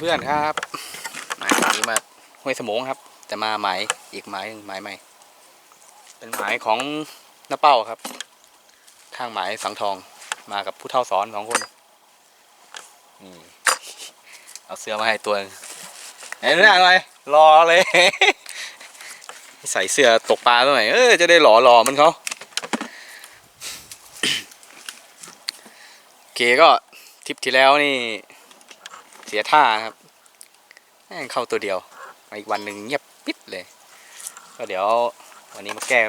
เพื่อนๆครับมาวันนี้มาห้วยสมงครับจะมาหมายอีกหมายหนึ่งหมายใหม่ เป็นหมายของน้าเป้าครับ ข้างหมายสังทองมากับผู้เท่าสอนสองคนนี่เอาเสื้อมาให้ตัวหนึ่งเห็นหน้าอะไรรอเลย ใส่เสื้อตกปลาหน่อยเออจะได้หล่อหล่อมันเขาโอเคก็ทริปที่แล้วนี่ เสียท่าครับเข้าตัวเดียวมาอีกวันหนึ่งเงียบปิดเลย ก็เดี๋ยววันนี้มาแก้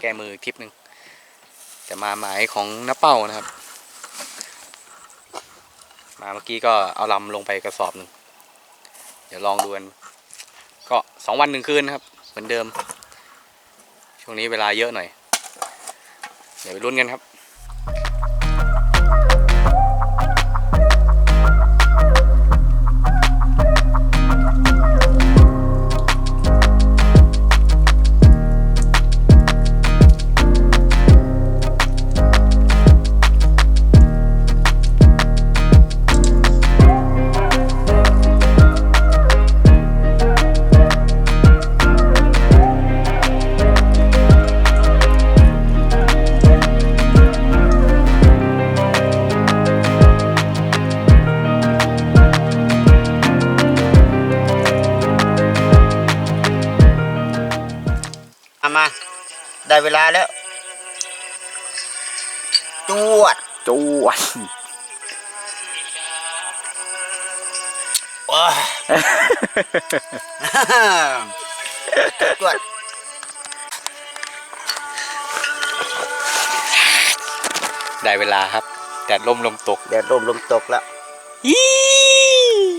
แก้มืออีกทริปหนึ่งจะมาหมายของน้าเป้านะครับ มาเมื่อกี้ก็เอาลำลงไปกระสอบหนึ่งเดี๋ยวลองดูกันก็สองวันหนึ่งคืนนะครับ เหมือนเดิม ช่วงนี้เวลาเยอะหน่อย เดี๋ยวไปลุ้นกันครับ เวลาแล้ว จวด จวดโอ้ยจวดได้เวลาครับ แดดล่มลมตก แดดลมลมตกแล้วอี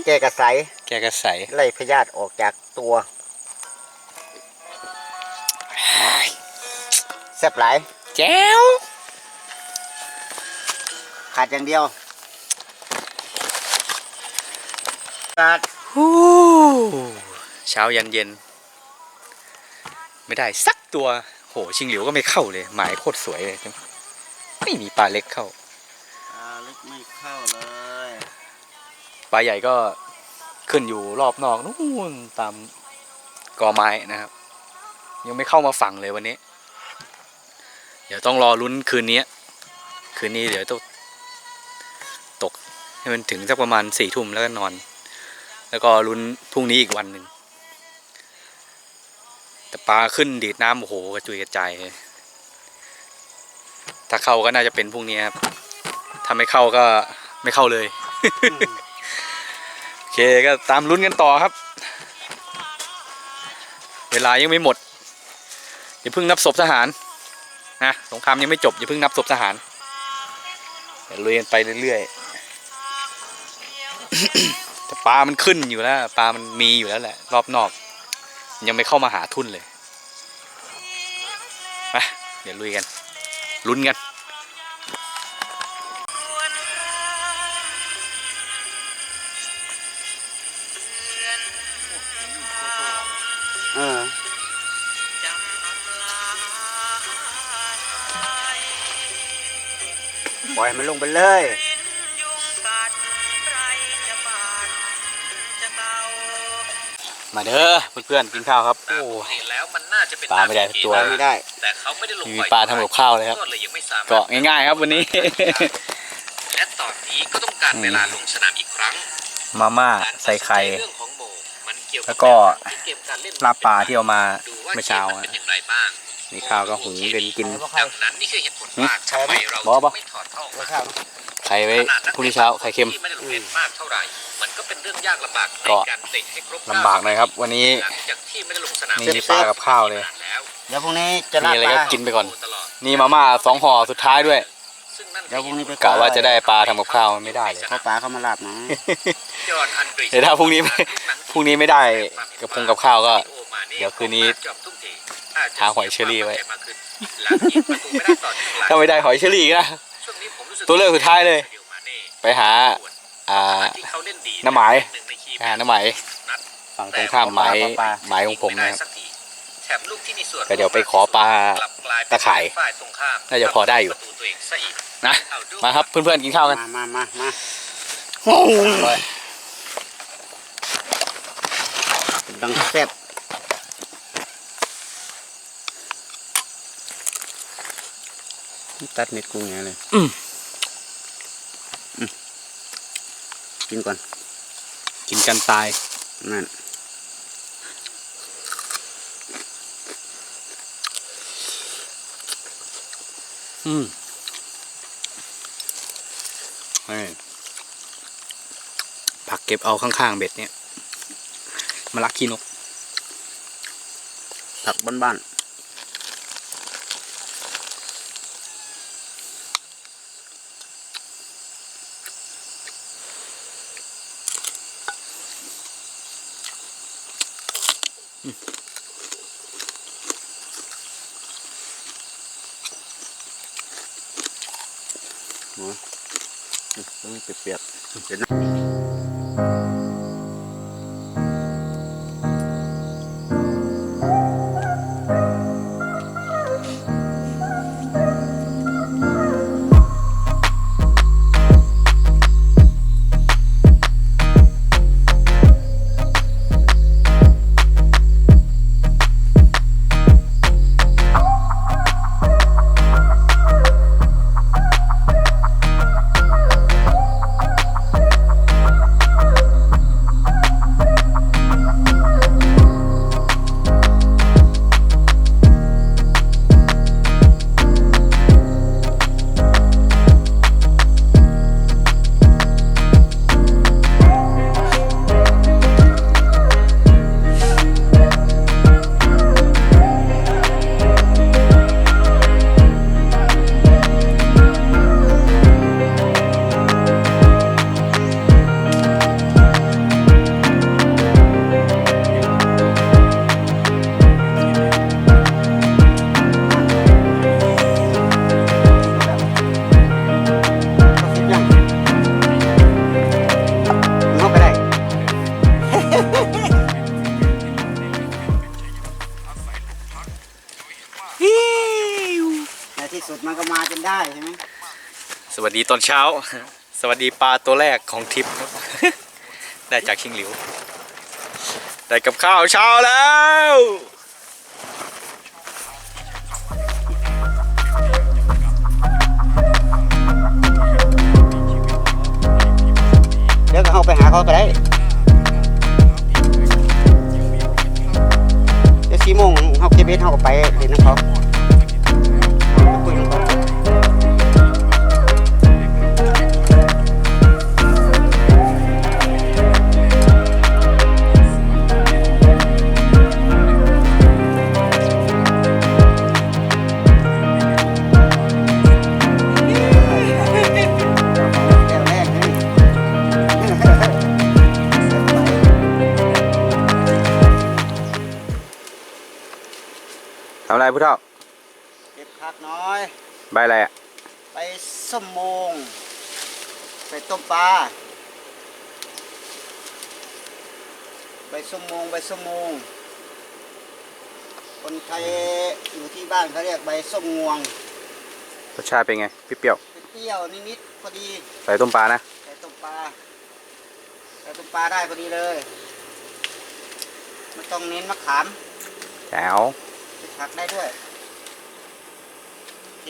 แก้กระใสแกก็ใสไล่พยาธิออกจากตัว แซ่บหลายแจ้วขาดอย่างเดียวขาดฮู้เช้ายันเย็น ไม่ได้สักตัว โหชิงหลิวก็ไม่เข้าเลย หมายโคตรสวยเลย ไม่มีปลาเล็กเข้าอ่าลึกไม่เข้าเลย ปลาใหญ่ก็ขึ้นอยู่รอบนอกนู่นตามกอไม้นะครับ ยังไม่เข้ามาฝั่งเลยวันนี้ เดี๋ยวต้องรอลุ้นคืนนี้คืนนี้เดี๋ยวต้องตกให้มันถึงสักประมาณสี่ทุ่มแล้วก็นอน แล้วก็ลุ้นพรุ่งนี้อีกวันหนึ่งแต่ปลาขึ้นดีดน้ำโอ้โหกระจุยกระจายถ้าเข้าก็น่าจะเป็นพรุ่งนี้ครับถ้าไม่เข้าก็ไม่เข้าเลยโอเคก็ตามลุ้นกันต่อครับ เวลายังไม่หมดอย่าเพิ่งนับศพทหาร นะสงครามยังไม่จบอย่าเพิ่งนับศพทหารเดี๋ยวลุยกันไปเรื่อยๆแต่ปลามันขึ้นอยู่แล้วปลามันมีอยู่แล้วแหละรอบนอก ยังไม่เข้ามาหาทุนเลยไปเดี๋ยวลุยกันลุ้นกัน อยมันลงไปเลยมาเด้อเพื่อนๆกินข้าวครับโอ้แล้วมันน่าจะเป็นปลาไม่ได้สักตัวปล่อยไม่ได้ แต่เขาไม่ได้ลงมีปลาทำกับข้าวเลยครับก็เลยยังไม่สามารถก็ง่ายๆครับวันนี้และตอนนี้ก็ต้องการเวลาลงสนามอีกครั้ง มาม่าใส่ไข่เรื่องของโมมันเกี่ยวกัแล้วก็ที่เกมการเล่นลาบปลาที่เอามาดูว่าเมื่อเช้ากอะมั นเป็นอย่างไรบ้างมีข้าวก็หุงเดินกินดังนั้นนี่คือเหตุผลว่าทำไมเราบอกปะไม่ถอดท่อออกไม่มาเข้าไข่ไว้พรุ่งนี้เช้าไข่เค็มที่ไม่ได้ลงเล่นมากเท่าไหร่มันก็เป็นเรื่องยากลำบากในก็การเตะให้ครบลำบากหน่อยครับ วันนี้หลังจากที่ไม่ได้ลงสนามมีปลากับข้าวเลยแล้วเดี๋ยวพรุ่งนี้จะลามีดอะไรปก็ลากินไปก่อนตลอดนี่มาม่าสองห่อสุดท้ายด้วยซึ่งนั่นเดี๋ยวพรุ่งนี้ไปกะว่าจะได้ปลาทำกับข้าวไม่ได้เลยเพราะปลาเขามาลาบนะยอดอันกฤษเดี๋ยวถ้าพรุ่งนี้ไม่พรุ่งนี้ไม่ได้กับพงกับข้าวก็ เดี๋ยวคืนนี้ หาหอยเชอรี่ไว้ถ้าไม่ได้หอยเชอรี่นะตัวเลือกสุดท้ายเลย ไปหาน้ำหมาน้ำหมาฝั่งตรงข้ามหมาหมของผมนะครัก็เดี๋ยวไปขอปลาตะไคร่น่าจะพอได้อยู่นะมาครับเพื่อนๆกินข้าวกันมามามาดังแซ่บ ตัดเม็ดกุ้งไงเลยอืมอืมกินก่อน กินกันตาย นั่น อืมนี่ผักเก็บเอาข้างๆเบ็ดเนี่ยมาลักขี้นก ผักบ้านๆโอ้ย มันเปียกๆ สวัสดีตอนเช้า สวัสดีปลาตัวแรกของทริปครับ ได้จากคิงหลิว ได้กับข้าวเช้าแล้วเดี๋ยวก็เข้าไปหาเขาก็ได้เดี๋ยวสี่โมงเขาเก็บเบ็ดเขาก็ไปเล่นน้ำเขา ทำอะไรพุทธเท่าเก็บผักน้อย ใบอะไรอะไปส้มโมงไปต้มปลาไปส้มโมงไปส้มโมงคนไทยอยู่ที่บ้านเขาเรียกใบส้มงวงรสชาติเป็นไงเปรี้ยวเปรี้ยวนิดๆพอดี ๆใส่ต้มปลานะใส่ต้มปลาใส่ต้มปลาได้พอดีเลยไม่ต้องเน้นมะขามแจ๋วใส่ ผักได้ด้วย โอเค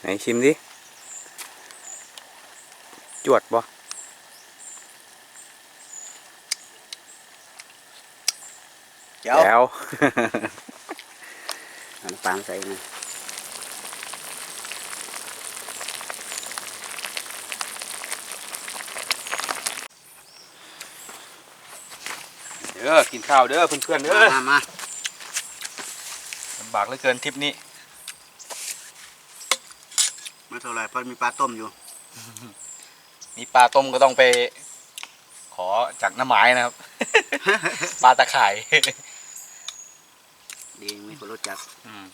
ไหนชิมดิ จวดบ่เจ้าแจ๋วน้ำตาลใส่นะ เด้อกินข้าวเด้อเพื่อนๆเด้อมามาลำบากเหลือเกินทริปนี้ไม่เท่าไหรเพราะมีปลาต้มอยู่ มีปลาต้มก็ต้องไป ขอจากน้ำไม้นะครับ ปลาตะข่ายดีมีคนรู้จัก อืม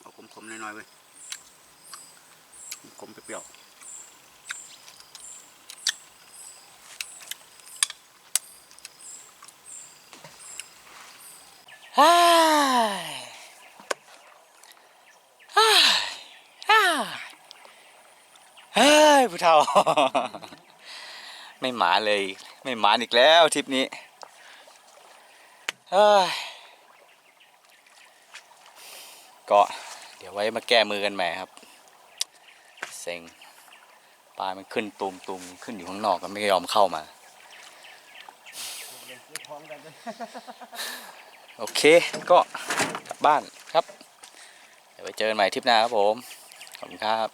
เอาข มหน่อยๆเว้ยปรี้ยวฮ่าฮ่าฮ่าเฮ้ยผู้เฒ่า ไม่หมาเลย ไม่หมาอีกแล้วทริปนี้เฮ้ยก็ เดี๋ยวไว้มาแก้มือกันใหม่ครับ เซ็งปลายมันขึ้นตูมตูมขึ้นอยู่ข้างนอกก็ไม่ยอมเข้ามา โอเคก็กลับบ้านครับ เดี๋ยวไปเจอกันใหม่ทริปหน้าครับผม ขอบคุณครับ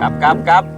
ครับครับครับ